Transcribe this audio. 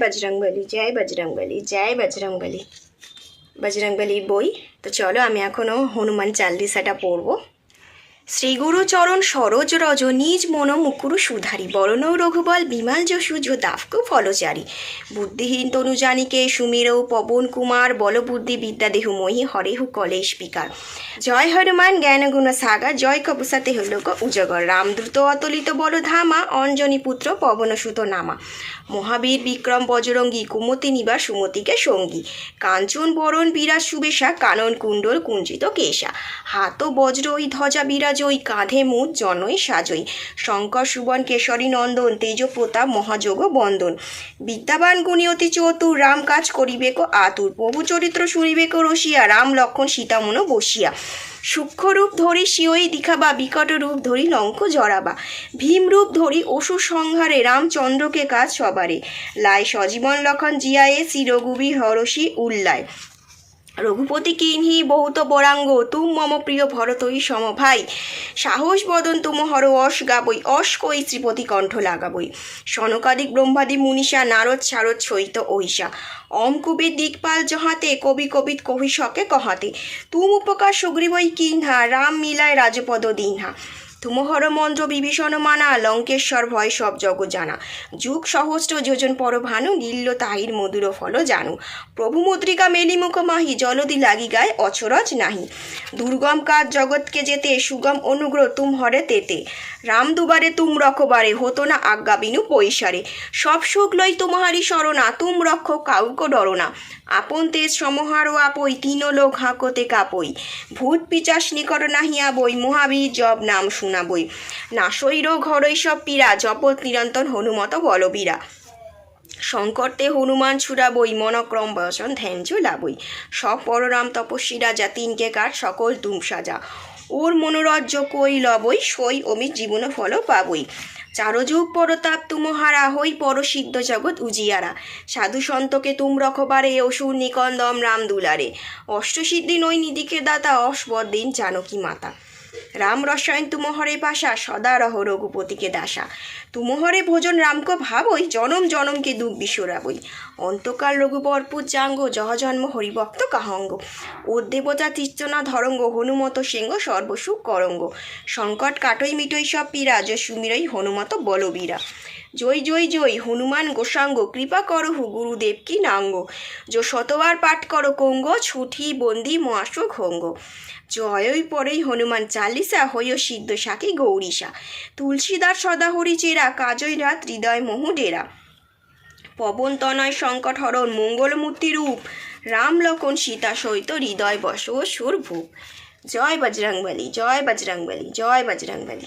বজরংবলী জয় বজরংবলী জয় বজরংবলী। বজরংবলীর বই। তো চলো আমি এখনও হনুমান চাল্লিশাটা পড়ব। শ্রীগুরু চরণ সরোজ রজ নিজ মন মুকুরু সুধারি বরণ রঘুবল বিমাল যশু যো দাফকু ফলচারী। বুদ্ধিহীন তনু জানিকে সুমিরৌ পবন কুমার, বলবুদ্ধি বিদ্যা দেহু মহি হরেহু কলেশ পিকার জয় হনুমান জ্ঞান গুণ সাগা, জয় কপুসাতে হলোক উজগর। রামদ্রুত অতলিত বল ধামা অঞ্জনী পুত্র পবনসুত নামা। মহাবীর বিক্রম বজরঙ্গী, কুমতি নিবাস সুমতিকে সঙ্গী। কাঞ্চন বরণ বিরাজ সুবেশা, কানন কুণ্ডল কুঞ্চিত কেশা। হাত বজ্র ওই ধ্বজা বিরাজ ওই কাঁধে মুদ জনই সাজই। শঙ্কর, সুবন, কেশরী, নন্দন, তেজ প্রতাপ, মহাযোগ বন্দন। বিদ্যাবান গুণী অতি চতুর, রাম কাজ করিবেক আতুর। প্রভু চরিত্র শুনিবেক রসিয়া, রাম লক্ষণ সীতামন বসিয়া। সূক্ষ্ম রূপ ধরি শিওই দিখাবা বিকট রূপ ধরি লঙ্ক জড়াবা। ভীমরূপ ধরি অসুর সংহারে, রামচন্দ্রকে কাজ সবারে। লায় সজীবন লক্ষণ জিয়ায়ে, চিরগুবি হরসি উল্লায়। রঘুপতি কিনহি বহুত বরাঙ্গ, তুম মম প্রিয় ভরতই সম ভাই। সাহস বদন তুম হর অস গাবই অস কই শ্রীপতি কণ্ঠ লাগাবই সনকাদিক ব্রহ্মাদি মুনিষা, নারদ শারদ সহিত ঐশা অম কুবের দিকপাল জহাতে, কবি কবিত কবি শকে কহাতে। তুম উপকার সুগ্রীবই কিনহা, রাম মিলায় রাজপদ দিনহা। তুমহর মন্ত্র বিভীষণ মানা, লঙ্কেশ্বর ভয় সব জগ জানা। যুগ সহস্র যোজন পর ভানু নীল্য তাহির মধুর ফল জানু। প্রভু মুদ্রিকা মেলিমুখ মাহি, জলদি লাগি গায় অচরজ নাহি। দুর্গম কাজ জগৎকে যেতে, সুগম অনুগ্রহ তুম হরে তেতে। রাম দুবারে তুম রখবারে হতো না আজ্ঞা বিনু পৈসারে সব সুখ লই তোমাহারি শরণা, তুম রক্ষ কাউক ডরনা। আপন তেজ সমহার ও আপই, তিন লোক হাঁকতে কাপই। ভূত পিচাস নিকট নাহিয়া বই মহাবীর জব নাম শুনাবই নাশৈর ঘরৈ সব পীড়া, জপত নিরন্তর হনুমত বলবীরা। সংকটে হনুমান ছুড়া বই মনক্রম বসন ধ্যান লাবই সব পররাম তপস্বী রাজা তিনকে কার, সকল তুম সাজা। ওর মনোরজ্য কই লবই, সই অমি জীবন ফল পাবই। চারযুগ পরতাপ তুমহারা, হই পরসিদ্ধ জগৎ উজিয়ারা। সাধু সন্তকে তুম রখবারে, অসুর নিকন্দম রাম দুলারে। অষ্টসিদ্ধি নৈ নিদিকে দাতা অসবদিন জানকী মাতা। রাম রসায়ন তুমহরে পাশা সদা রহ রঘুপতিকে দাসা। তুমহরে ভোজন রামক ভাবই, জনম জনমকে দুঃখ বিশ্বরাবই অন্তকাল রঘুবর পূজাঙ্গ জহজন্ম হরিভক্ত কাহঙ্গ। ও দেবতা তিস্তনা ধরঙ্গ হনুমত সিংহ সর্বসুখ করঙ্গ। সংকট কাটই মিটই সব পীরা যে সুমিরই হনুমত বলবীরা। জয় জয় জয়, হনুমান গোসাঙ্গ, কৃপা করহু গুরুদেব কি নাঙ্গ। যো শতবার পাঠ করো কঙ্গ, ছুটি বন্দি মহাশ খঙ্গ জয়ই পরেই হনুমান চালিসা, হইও সিদ্ধ সাকি গৌরীসা। তুলসীদার সদা হরি চেরা, কাজই রাত, হৃদয় মোহ ডেরা। পবন তনয় সংকট হরণ মঙ্গলমূর্তি রূপ। রাম লক্ষণ সীতা সহিত হৃদয় বস সুর ভূপ। জয় বজরংবলী জয় বজরংবলী জয় বজরংবলী।